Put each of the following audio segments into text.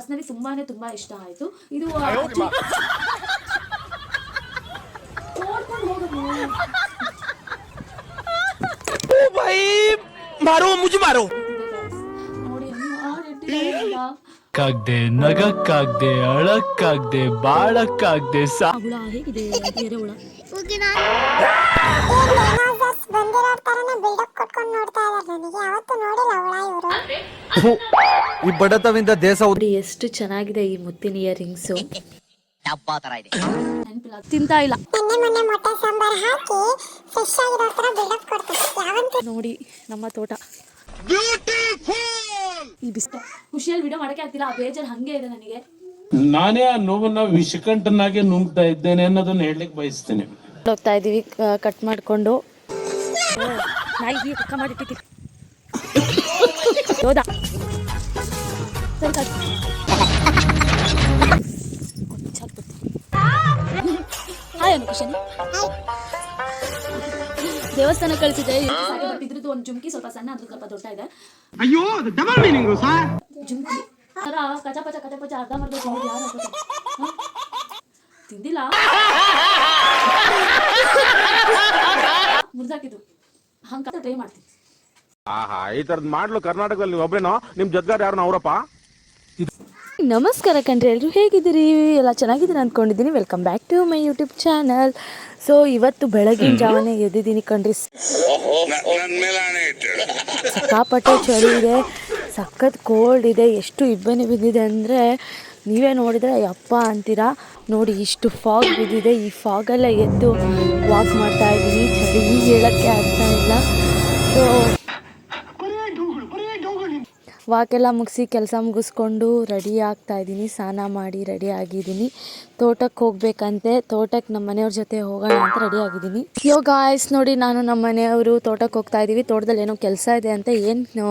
Personally ತುಂಬಾನೇ ತುಂಬಾ ಇಷ್ಟ ಆಯ್ತು ಇದು. ಮಾರೋ ಮುಜಿ ಮಾರೋ ನೋಡಿ ಯಾರು ಇಟ್ಟಿದ್ದಾರೆ ಅಂತ. ಕಾಗ್ದೆ ನಗಕ್ಕಾಗ್ದೆ ಅಳಕ್ಕಾಗ್ದೆ ಬಾಳಕ್ಕಾಗ್ದೆ ಸಾ ಹೇಗಿದೆ ಬೇರೆ ಹುಳ ಬಂದಿರೋ ತರನೇ ಬಿಲ್ಡಪ್ ಕೊಟ್ಕೊಂಡು ನೋಡ್ತಾ ಇದ್ದಾರೆ ನನಗೆ ಯಾವತ್ತೂ ನೋಡಿಲ್ಲ ಅವಳ ಇವರು. ಈ ಬಡತವಿಂದ ದೇಶ ನೋಡಿ ಎಷ್ಟು ಚೆನ್ನಾಗಿದೆ ಈ ಮುತ್ತಿನ ಇಯರಿಂಗ್ಸು ಡಬ್ಬಾ ತರ ಇದೆ. ತಿಂತಾ ಇಲ್ಲ. ನಿನ್ನೆ ಮೊನ್ನೆ ಮೊಟ್ಟೆ ಸಾಂಬಾರ್ ಹಾಕಿ ಫ್ರೆಶ್ ಆಗಿರೋ ತರ ಬಿಲ್ಡಪ್ ಕೊಡ್ತಾರೆ ಯಾವಂತೂ ನೋಡಿ ನಮ್ಮ ತೋಟ. ಈ ಬಿಸ್ಕ ಖುಷಿಯಲ್ಲಿ ವಿಡಿಯೋ ಮಾಡಕ್ಕೆ ಆಗ್ತಿಲ್ಲ ಆ ಬೇಜಾರು ಹಂಗೆ ಇದೆ ನನಗೆ. ನಾನೇ ಆ ನೋವನ್ನ ವಿಷಕಂಠನಾಗೆ ನುಂಗ್ತಾ ಇದ್ದೇನೆ ಅನ್ನೋದನ್ನ ಹೇಳಲಿಕ್ಕೆ ಬಯಸ್ತೇನೆ. ಹೋಗ್ತಾ ಇದೀವಿ ಕಟ್ ಮಾಡಿಕೊಂಡು. ನಾಯಿಗೆ ಪಕ್ಕ ಮಾಡಿಟ್ಟಿದ್ದೀವಿ ಹೌದಾ ಸರಿ ಕಟ್ ಹಾಯ್ ಅನುಕುಶನ್ ದೇವಸ್ಥಾನ ಕಳಿಸಿದೆ ಇದ್ರದ್ದು ಒಂದು ಜುಮ್ಕಿ ಸ್ವಲ್ಪ ಸಣ್ಣ ಅದ್ರ ಸ್ವಲ್ಪ ದೊಡ್ಡ ಇದೆ ಅಯ್ಯೋ ಅದು ಡಬಲ್ ಮೀನಿಂಗ್ ಸರ್ ಜುಮ್ಕಿ ತರ ಕಚ ಪಚ ಕಚ ಪಚ ಅರ್ಧ ಮರ್ಧ ಯಾರು? ತಿಂದಿಲ್ಲ ಮುರಿದಾಕಿದ್ದು ಹಂಗ ಟ್ರೈ ಮಾಡ್ತೀನಿ. ಆಹಾ ಈ ತರದ್ ಮಾಡ್ಲು ಕರ್ನಾಟಕದಲ್ಲಿ ಒಬ್ಬರೇನೋ ನಿಮ್ ಜೊತೆಗಾರ ಯಾರು ಅವರಪ್ಪ? ನಮಸ್ಕಾರ ಕಣ್ರಿ ಎಲ್ಲರೂ ಹೇಗಿದ್ದೀರಿ? ಎಲ್ಲ ಚೆನ್ನಾಗಿದ್ದೀರಿ ಅಂದ್ಕೊಂಡಿದ್ದೀನಿ. Welcome back to my YouTube channel so ಇವತ್ತು ಬೆಳಗಿನ ಜಾವನೆ ಎದ್ದಿದ್ದೀನಿ ಕಣ್ರಿ. ಸಿಕ್ಕಾಪಟ್ಟೆ ಚಳಿ ಇದೆ. ಸಖತ್ ಕೋಲ್ಡ್ ಇದೆ. ಎಷ್ಟು ಇಬ್ಬನಿ ಬಿದ್ದಿದೆ ಅಂದರೆ ನೀವೇ ನೋಡಿದರೆ ಯಪ್ಪ ಅಂತೀರಾ? ನೋಡಿ, ಇಷ್ಟು ಫಾಗ್ ಬಿದ್ದಿದೆ. ಈ ಫಾಗೆಲ್ಲ ಎದ್ದು ವಾಕ್ ಮಾಡ್ತಾ ಇದ್ದೀನಿ. ಚಳಿ ಹೇಳೋಕ್ಕೆ ಆಗ್ತಾ ಇಲ್ಲ. ಸೊ ವಾಕೆಲ್ಲ ಮುಗಿಸಿ ಕೆಲಸ ಮುಗಿಸ್ಕೊಂಡು ರೆಡಿ ಆಗ್ತಾ ಇದ್ದೀನಿ. ಸ್ನಾನ ಮಾಡಿ ರೆಡಿ ಆಗಿದ್ದೀನಿ. ತೋಟಕ್ಕೆ ಹೋಗ್ಬೇಕಂತೆ. ತೋಟಕ್ಕೆ ನಮ್ಮ ಮನೆಯವ್ರ ಜೊತೆ ಹೋಗೋಣ ಅಂತ ರೆಡಿ ಆಗಿದ್ದೀನಿ. ಯೋ ಗಾಯ್ಸ್ ನೋಡಿ ನಾನು ನಮ್ಮ ಮನೆಯವರು ತೋಟಕ್ಕೆ ಹೋಗ್ತಾ ಇದ್ದೀವಿ. ತೋಟದಲ್ಲಿ ಏನೋ ಕೆಲಸ ಇದೆ ಅಂತ ಏನು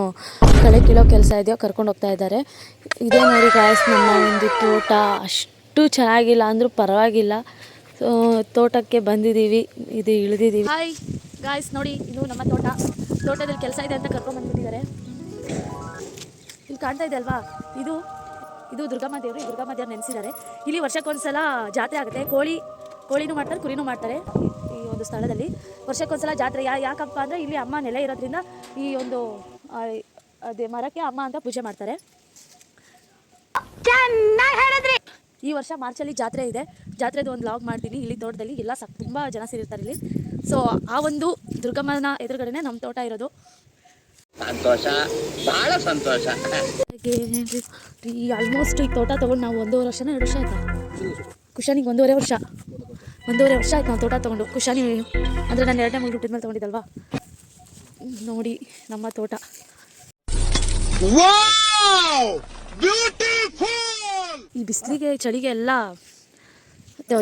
ಕಳೆ ಕೀಳೋ ಕೆಲಸ ಇದೆಯೋ ಕರ್ಕೊಂಡು ಹೋಗ್ತಾ ಇದ್ದಾರೆ. ಇದೇ ನೋಡಿ ಗಾಯ್ಸ್ ನಮ್ಮ ಒಂದು ತೋಟ. ಅಷ್ಟು ಚೆನ್ನಾಗಿಲ್ಲ ಅಂದರೂ ಪರವಾಗಿಲ್ಲ. ತೋಟಕ್ಕೆ ಬಂದಿದ್ದೀವಿ. ಇದು ಇಳಿದಿದ್ದೀವಿ. ಹಾಯ್ ಗಾಯ್ಸ್ ನೋಡಿ ಇದು ನಮ್ಮ ತೋಟ. ತೋಟದಲ್ಲಿ ಕೆಲಸ ಇದೆ ಅಂತ ಕರ್ಕೊಂಡು ಬಂದ್ಬಿಟ್ಟಿದ್ದಾರೆ. ಇಲ್ಲಿ ಕಾಣ್ತಾ ಇದೆ ಅಲ್ವಾ? ಇದು ಇದು ದುರ್ಗಮ್ಮ ದೇವರು ದುರ್ಗಮ್ಮ ದೇವ್ರು ನೆನೆಸಿದ್ದಾರೆ. ಇಲ್ಲಿ ವರ್ಷಕ್ಕೊಂದ್ಸಲ ಜಾತ್ರೆ ಆಗುತ್ತೆ. ಕೋಳಿ ಕೋಳಿನೂ ಮಾಡ್ತಾರೆ ಕುರಿನೂ ಮಾಡ್ತಾರೆ ಈ- ಒಂದು ಸ್ಥಳದಲ್ಲಿ. ವರ್ಷಕ್ಕೊಂದ್ಸಲ ಜಾತ್ರೆ. ಯಾ ಯಾಕಪ್ಪ ಅಂದರೆ ಇಲ್ಲಿ ಅಮ್ಮ ನೆಲೆ ಇರೋದ್ರಿಂದ ಈ ಒಂದು ಅದೇ ಮರಕ್ಕೆ ಅಮ್ಮ ಅಂತ ಪೂಜೆ ಮಾಡ್ತಾರೆ. ಈ ವರ್ಷ ಮಾರ್ಚಲ್ಲಿ ಜಾತ್ರೆ ಇದೆ. ಜಾತ್ರೆದು ಒಂದು ಲಾಗ್ ಮಾಡ್ತೀನಿ. ಇಲ್ಲಿ ತೋಟದಲ್ಲಿ ಎಲ್ಲ ಸಕ್ ತುಂಬ ಜನ ಸೇರಿರ್ತಾರೆ ಇಲ್ಲಿ. ಸೊ ಆ ಒಂದು ದುರ್ಗಮ್ಮನ ಎದುರುಗಡೆನೇ ನಮ್ಮ ತೋಟ ಇರೋದು. ಸಂತೋಷ ಬಹಳ ಸಂತೋಷ. ಈ ಆಲ್ಮೋಸ್ಟ್ ಈ ತೋಟ ತಗೊಂಡು ನಾವು ಒಂದೂವರೆ ವರ್ಷನ ಎರಡು ವರ್ಷ ಆಯ್ತಾ? ಕುಶಾನಿಗೆ ಒಂದೂವರೆ ವರ್ಷ. ಒಂದೂವರೆ ವರ್ಷ ಆಯ್ತು ನಾವು ತೋಟ ತಗೊಂಡು. ಕುಶಾನಿ ಅಂದರೆ ನಾನು ಎರಡನೇ ಮಗು ಹುಟ್ಟಿದ ಮೇಲೆ ತೊಗೊಂಡಿದ್ದಲ್ವಾ? ನೋಡಿ ನಮ್ಮ ತೋಟ. ಈ ಬಿಸಿಲಿಗೆ ಚಳಿಗೆ ಎಲ್ಲ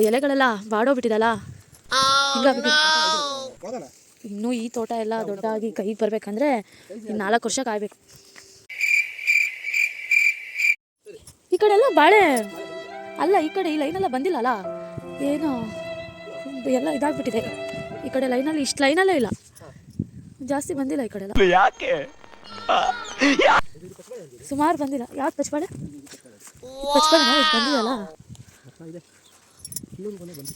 ಎಲೆಗಳೆಲ್ಲ ಬಾಡೋಗ್ಬಿಟ್ಟಿದಲ್ಲ? ಹಿಂಗಾಗ್ಬಿಟ್ಟಿದೆ. ಇನ್ನೂ ಈ ತೋಟ ಎಲ್ಲ ದೊಡ್ಡದಾಗಿ ಕೈಗೆ ಬರ್ಬೇಕಂದ್ರೆ ನಾಲ್ಕು ವರ್ಷ ಕಾಯ್ಬೇಕು. ಈ ಕಡೆ ಎಲ್ಲ ಬಾಳೆ. ಅಲ್ಲ ಈ ಕಡೆ ಈ ಲೈನೆಲ್ಲ ಬಂದಿಲ್ಲಲ್ಲ? ಏನೋ ಏನು ಎಲ್ಲ ಇದಾಗ್ಬಿಟ್ಟಿದೆ. ಈ ಕಡೆ ಲೈನಲ್ಲಿ ಇಷ್ಟು ಲೈನಲ್ಲೇ ಇಲ್ಲ. ಜಾಸ್ತಿ ಬಂದಿಲ್ಲ ಈ ಕಡೆ ಎಲ್ಲ. ಯಾಕೆ? ಸುಮಾರು ಬಂದಿಲ್ಲ. ಯಾವ್ದು ಪಚ್ಪಾಳೆ ಪಚ್ಪಾಳೆ ಬಂದಿಲ್ಲ ಬಂದಿದಲ್ಲ.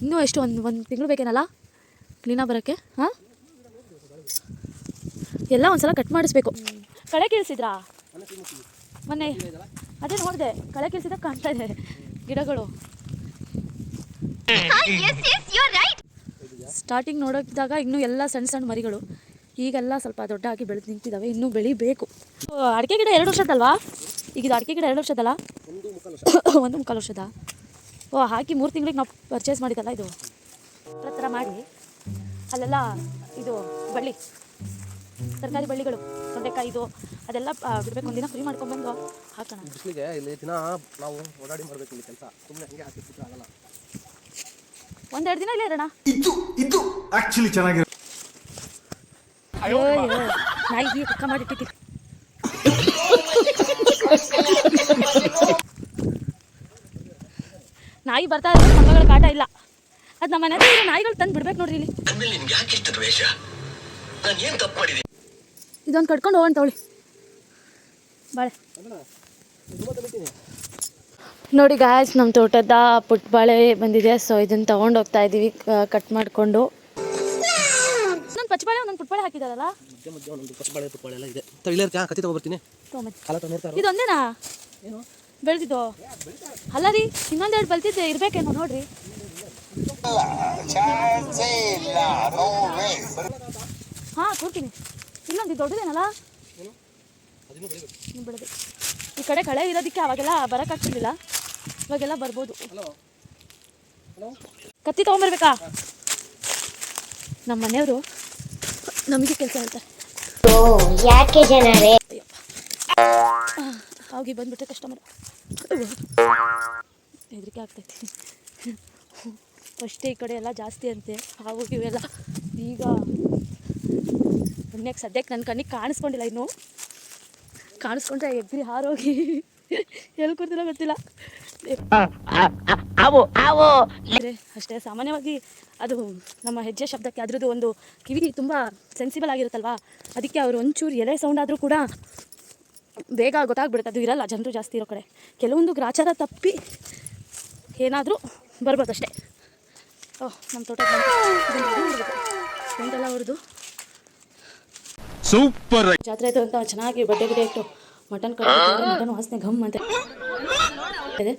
ಇನ್ನೂ ಎಷ್ಟು ಒಂದು ಒಂದು ತಿಂಗಳು ಬೇಕೇನಲ್ಲ? ಕ್ಲೀನಾಗಿ ಬರೋಕ್ಕೆ ಹಾಂ? ಎಲ್ಲ ಒಂದ್ಸಲ ಕಟ್ ಮಾಡಿಸ್ಬೇಕು. ಕಳೆ ಕೀಳಿಸಿದ್ರಾ? ಮೊನ್ನೆ ಅದೇ ನೋಡಿದೆ ಕಳೆ ಕೀಳಿಸಿದ ಕಾಣ್ತಾ ಇದೆ ಗಿಡಗಳು. ಸ್ಟಾರ್ಟಿಂಗ್ ನೋಡಿದಾಗ ಇನ್ನೂ ಎಲ್ಲ ಸಣ್ಣ ಸಣ್ಣ ಮರಿಗಳು. ಈಗೆಲ್ಲ ಸ್ವಲ್ಪ ದೊಡ್ಡಾಗಿ ಬೆಳೆದು ನಿಂತಿದ್ದಾವೆ ಇನ್ನೂ ಬೆಳಿಬೇಕು. ಅಡಿಕೆ ಗಿಡ ಎರಡು ವರ್ಷದಲ್ವಾ ಈಗ ಇದು ಅಡಿಕೆ ಗಿಡ ಎರಡು ವರ್ಷದಲ್ಲ ಒಂದು ಮುಕ್ಕಾಲು ವರ್ಷದ. ಓ ಹಾಕಿ ಮೂರು ತಿಂಗಳಿಗೆ ನಾವು ಪರ್ಚೇಸ್ ಮಾಡಿದ್ದಲ್ಲ ಇದು? ಆ ಥರ ಮಾಡಿ ಅಲ್ಲೆಲ್ಲ ಇದು ಬಳ್ಳಿ ತರಕಾರಿ ಬಳ್ಳಿಗಳು ತೊಂಡೆಕಾಯಿದು ಅದೆಲ್ಲ ಬಿಡಬೇಕು. ಒಂದಿನ ಫ್ರೀ ಮಾಡ್ಕೊಂಡ್ಬಂದು ಹಾಕೋಣ. ಬಿಸಿಲಿಗೆ ಇಲ್ಲಿ ದಿನ ನಾವು ಓಡಾಡಿ ಮಾಡ್ಬೇಕು ಇಲ್ಲಿ ಕೆಲಸ. ಸುಮ್ಮನೆ ಹಂಗೆ ಹಾಕಿಬಿಟ್ರೆ ಆಗಲ್ಲ. ಒಂದೆರಡು ದಿನ ಇಲ್ಲೇ ಇರೋಣ? ಇದು ಇದು ಆಕ್ಚುಲಿ ಚೆನ್ನಾಗಿರೋ ಅಯ್ಯೋ ಹೀಗೆ ಪಕ್ಕ ಮಾಡಿಟ್ಟಿದ್ದೀರಿ ನಾಯಿ ಬರ್ತಾ ಇದ್ರೆ ಮಕ್ಕಳ ಕಾಟ ಇಲ್ಲ. ಅದು ನಮ್ಮ ಮನೆ ಹತ್ರ ಇರೋ ನಾಯಿಗಳು ತಂದು ಬಿಡ್ಬೇಕು ನೋಡ್ರಿ ಇಲ್ಲಿ. ಇದೊಂದು ಕಟ್ಕೊಂಡು ಹೋಗೋಣ ತಗೊಳ್ಳಿ. ಬಾಳೆ ನೋಡಿ ಗಾಯ್ಸ್ ನಮ್ಮ ತೋಟದ ಪುಟ್ಬಾಳೆ ಬಂದಿದೆ. ಸೊ ಇದನ್ನು ತಗೊಂಡು ಹೋಗ್ತಾ ಇದ್ದೀವಿ ಕಟ್ ಮಾಡಿಕೊಂಡು. ನನ್ನ ಪಚ್ಚಬಾಳೆ ಒಂದೊಂದು ಪುಟ್ಬಾಳೆ ಹಾಕಿದಾರಲ್ಲ? ಮಧ್ಯೆ ಮಧ್ಯೆ ಒಂದೊಂದು ಪಚ್ಚಬಾಳೆ ಪುಟ್ಬಾಳೆ ಎಲ್ಲ ಇದೆ ಇಲ್ಲೇ ಕತ್ತಿ ತಗೊಬರ್ತೀನಿ ಕಾಲ ತ ನೋಡ್ತಾ ಇರು. ಇದೊಂದೇನಾ? ಬೆಳೆದಿದ್ದು? ಅಲ್ಲ ರೀ ಇನ್ನೊಂದೆರಡು ಬಲ್ತಿದ್ದೆ ಇರ್ಬೇಕೇನೋ ನೋಡ್ರಿ. ಹಾ ಕೊಡ್ತೀನಿ ಇನ್ನೊಂದು ದೊಡ್ಡದೇನಲ್ಲ? ಈ ಕಡೆ ಕಳೆ ಇರೋದಕ್ಕೆ ಅವಾಗೆಲ್ಲ ಬರೋಕ್ಕಾಗ್ತಿರ್ಲಿಲ್ಲ ಇವಾಗೆಲ್ಲ ಬರ್ಬೋದು. ಕತ್ತಿ ತೊಗೊಂಬರ್ಬೇಕಾ? ನಮ್ಮ ಮನೆಯವರು ನಮಗೆ ಕೆಲಸ ಹೇಳ್ತಾರೆ. ಯಾಕೆ ಜನರೇ? ಹೋಗಿ ಬಂದ್ಬಿಟ್ಟೆ ಕಸ್ಟಮರ್ ಹೆದರಿಕೆ ಆಗ್ತೈತಿ. ಫಸ್ಟ್ ಈ ಕಡೆ ಎಲ್ಲ ಜಾಸ್ತಿ ಅಂತೆ. ಹಾವು ಇವೆಲ್ಲ. ಈಗ ಪುಣ್ಯಕ್ಕೆ ಸದ್ಯಕ್ಕೆ ನನ್ನ ಕಣ್ಣಿಗೆ ಕಾಣಿಸ್ಕೊಂಡಿಲ್ಲ ಇನ್ನು. ಕಾಣಿಸ್ಕೊಂಡ್ರೆ ಎಗ್ರಿ ಹಾರೋಗಿ. ಎಲ್ಲಿ ಕೂತಿಲ್ಲ ಗೊತ್ತಿಲ್ಲ. ಅಷ್ಟೇ ಸಾಮಾನ್ಯವಾಗಿ ಅದು ನಮ್ಮ ಹೆಜ್ಜೆ ಶಬ್ದಕ್ಕೆ ಅದ್ರದ್ದು ಒಂದು ಕಿವಿ ತುಂಬ ಸೆನ್ಸಿಬಲ್ ಆಗಿರುತ್ತಲ್ವಾ? ಅದಕ್ಕೆ ಅವರು ಒಂಚೂರು ಎಲೆ ಸೌಂಡ್ ಆದರೂ ಕೂಡ ಬೇಗ ಗೊತ್ತಾಗ್ಬಿಡುತ್ತೆ. ಅದು ಇರಲ್ಲ ಜನರು ಜಾಸ್ತಿ ಇರೋ ಕಡೆ. ಕೆಲವೊಂದು ಗ್ರಾಚಾರ ತಪ್ಪಿ ಏನಾದರೂ ಬರ್ಬೋದು ಅಷ್ಟೇ. ಓಹ್ ನಮ್ಮ ತೋಟ ಪೇಂಟೆಲ್ಲ ಹೊಡೆದು ಸೂಪರ್ ಜಾತ್ರೆ ಆಯ್ತು ಅಂತ ಚೆನ್ನಾಗಿ ಬಡ್ಡೆ ಗಿಡ ಇಟ್ಟು ಮಟನ್ ಕಟ್ ಮಟನ್ ವಾಸನೆ ಗಮ್ ಅಂತ. ಇದೆ.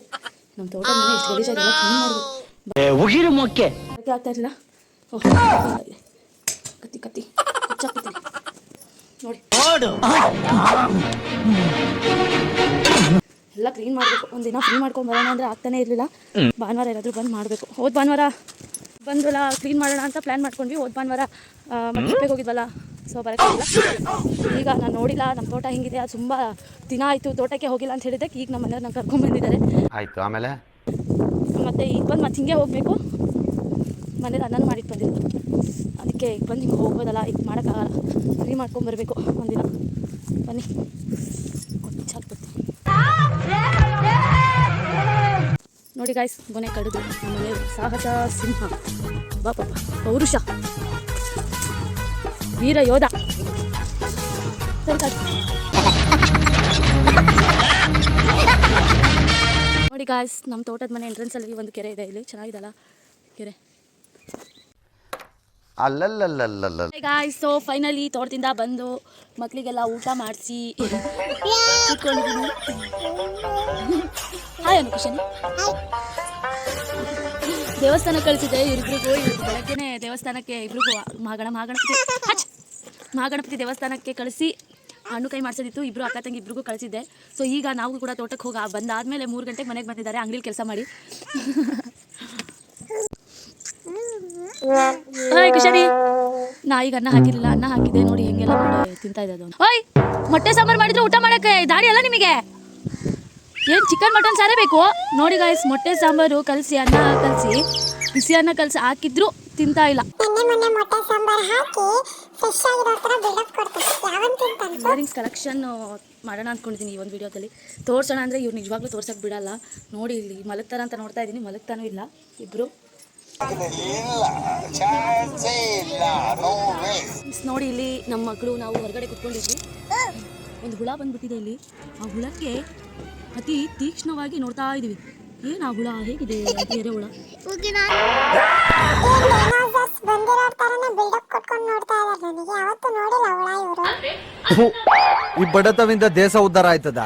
ನಮ್ಮ ತೋಟ ಮನೆ ಇಷ್ಟು ಗಲೀಜ್ ಆಗಿಲ್ಲ ಕ್ಲೀನ್ ಮಾಡಬೇಕು. ಉಗಿರು ಮೊಕ್ಕೆ. ಅದಕ್ಕೆ ಆಗ್ತಾ ಇರಲಿಲ್ಲ? ಕತ್ತಿ ಕತ್ತಿ ಕುಚ್ಚಾಕ್ಬಿಡ್ತೀನಿ ನೋಡಿ. ಎಲ್ಲ ಕ್ಲೀನ್ ಮಾಡಬೇಕು. ಒಂದಿನ ಫ್ರೀ ಮಾಡ್ಕೊಂಡು ಬರೋಣ ಅಂದರೆ ಆಗ್ತಾನೆ ಇರಲಿಲ್ಲ. ಭಾನುವಾರ ಏನಾದರೂ ಬಂದು ಮಾಡಬೇಕು. ಹೋದ ಭಾನುವಾರ ಬಂದ್ವಲ್ಲ ಕ್ಲೀನ್ ಮಾಡೋಣ ಅಂತ ಪ್ಲ್ಯಾನ್ ಮಾಡ್ಕೊಂಡ್ವಿ. ಹೋದ ಭಾನುವಾರ ಮತ್ತೆ ಹೋಗಿದ್ವಲ್ಲ. ಸೊ ಬರೋಕ್ಕಾಗಲ್ಲ ಈಗ ನಾನು ನೋಡಿಲ್ಲ ನಮ್ಮ ತೋಟ ಹೆಂಗಿದೆ ಅದು ತುಂಬ ದಿನ ಆಯಿತು ತೋಟಕ್ಕೆ ಹೋಗಿಲ್ಲ ಅಂತ ಹೇಳಿದ್ದಕ್ಕೆ ಈಗ ನಮ್ಮ ಮನೆಯವ್ರು ಕರ್ಕೊಂಬಂದಿದ್ದಾರೆ ಕರ್ಕೊಂಡ್ಬಂದಿದ್ದಾರೆ ಆಯ್ತು ಆಮೇಲೆ? ಮತ್ತು ಈಗ ಬಂದು ಮತ್ತೆ ಹಿಂಗೆ ಹೋಗಬೇಕು. ಮನೇಲಿ ಅನ್ನನೂ ಮಾಡಿಟ್ಟು ಬಂದಿದ್ದು ಅದಕ್ಕೆ ಈಗ ಬಂದು ಹಿಂಗೆ ಹೋಗೋದಲ್ಲ ಈಗ ಮಾಡೋಕ್ಕಾಗಲ್ಲ. ಫ್ರೀ ಮಾಡ್ಕೊಂಬರ್ಬೇಕು ಒಂದಿನ. ಬನ್ನಿ. ನೋಡಿ ಗಾಯ್ಸ್ ಗೊನೆ ಕಡಿದು ನಮ್ಮ ಮನೆಯವರು. ಸಾಹಸ ಸಿಂಹ. ಬಾ ಪಾಪ ಪೌರುಷ. ವೀರ ಯೋಧ. ನೋಡಿ ಗಾಯ್ಸ್ ನಮ್ಮ ತೋಟದ ಮನೆ ಎಂಟ್ರೆನ್ಸ್ ಅಲ್ಲಿ ಒಂದು ಕೆರೆ ಇದೆ. ಇಲ್ಲಿ ಚೆನ್ನಾಗಿದಲ್ಲ ಕೆರೆ. ಗಾಯ್ಸ್ ಸೊ ಫೈನಲಿ ತೋಟದಿಂದ ಬಂದು ಮಕ್ಕಳಿಗೆಲ್ಲ ಊಟ ಮಾಡಿಸಿ. ಕೂತ್ಕೊಂಡಿದ್ದೀನಿ. ಹಾಯ್ ದೇವಸ್ಥಾನ ಕಳಿಸಿದೆ ಇವ್ರಿಬ್ರಿಗೂ ಇವ್ರಿಗೆ ಬೆಳಗ್ಗೆನೆ ದೇವಸ್ಥಾನಕ್ಕೆ ಇಬ್ರಿಗೂ ಮಾಗಣ ಮಾಗಣ ಹಚ್. ಮಹಾಗಣಪತಿ ದೇವಸ್ಥಾನಕ್ಕೆ ಕಳಿಸಿ ಹಣ್ಣು ಕೈ ಮಾಡಿಸೋದಿತ್ತು. ಇಬ್ಬರು ಅಕ್ಕ ತಂಗಿ ಇಬ್ರಿಗೂ ಕಳಿಸಿದ್ದೆ. ಸೊ ಈಗ ನಾವು ಕೂಡ ತೋಟಕ್ಕೆ ಹೋಗಿ ಬಂದಾದಮೇಲೆ ಮೂರು ಗಂಟೆಗೆ ಮನೆಗೆ ಬಂದಿದ್ದಾರೆ. ಅಂಗಡಿಲಿ ಕೆಲಸ ಮಾಡಿ. ಹಾಯ್ ಕುಶಾರಿ ನಾ ಈಗ ಅನ್ನ ಹಾಕಿರಲಿಲ್ಲ. ಅನ್ನ ಹಾಕಿದೆ ನೋಡಿ ಹೆಂಗೆಲ್ಲ ಮಾಡಿ ತಿಂತಾ ಇದೆ ಅದು. ಓಯ್, ಮೊಟ್ಟೆ ಸಾಂಬಾರು ಮಾಡಿದ್ರೆ, ಊಟ ಮಾಡೋಕೆ ದಾಡಿ ಅಲ್ಲ ನಿಮಗೆ? ಏನು ಚಿಕನ್, ಮಟನ್ ಸಾರೇ ಬೇಕು? ನೋಡಿ ಗಾಯ್ಸ್ ಮೊಟ್ಟೆ ಸಾಂಬಾರು, ಕಲಸಿ, ಅನ್ನ ಕಲಸಿ, ಬಿಸಿ ಅನ್ನ ಕಲಸಿ ಹಾಕಿದ್ರು ತಿಂತಾ ಇಲ್ಲ. ನಿನ್ನೆ ಮೊನ್ನೆ ಮೊಟ್ಟೆ ಸಾಂಬಾರ್ ಹಾಕಿ ಫ್ರೆಶ್ ಆಗಿರೋ ಥರ ಬಿಲ್ಡಪ್ ಕೊಡ್ತಾರೆ. ಯಾವನ್ ತಿಂತಾನೆ ಇಯರಿಂಗ್ಸ್ ಕಲೆಕ್ಷನ್ ಮಾಡೋಣ ಅಂದ್ಕೊಂಡಿದ್ದೀನಿ ಈ ಒಂದು ವಿಡಿಯೋದಲ್ಲಿ. ತೋರ್ಸೋಣ ಅಂದರೆ ಇವ್ರು ನಿಜವಾಗ್ಲೂ ತೋರ್ಸಕ್ಕೆ ಬಿಡಲ್ಲ. ನೋಡಿ ಇಲ್ಲಿ ಮಲಗ್ತಾರ ಅಂತ ನೋಡ್ತಾ ಇದ್ದೀನಿ ಮಲಗ್ತಾನೂ ಇಲ್ಲ ಇಬ್ಬರು ನೋಡಿ ಇಲ್ಲಿ ನಮ್ಮ ಮಕ್ಕಳು ನಾವು ಹೊರಗಡೆ ಕುತ್ಕೊಂಡಿದ್ವಿ. ಒಂದು ಹುಳ ಬಂದ್ಬಿಟ್ಟಿದೆ ಇಲ್ಲಿ. ಆ ಹುಳಕ್ಕೆ ಅತಿ ತೀಕ್ಷ್ಣವಾಗಿ ನೋಡ್ತಾ ಇದೀವಿ. ಏನು ಆ ಹುಳ? ಹೇಗಿದೆ? ಎರೆ ಹುಳ? ಬಂದಿರೋ ಥರನೇ ಬಿಲ್ಡಪ್ ಕೊಟ್ಕೊಂಡು ನೋಡ್ತಾ ಇದ್ದಾರೆ ನನಗೆ ಯಾವತ್ತೂ ನೋಡಿಲ್ಲ ಅವಳ ಇವರು. ಈ ಬಡತವಿಂದ ದೇಶ ಉದ್ಧಾರ ಆಯ್ತದ?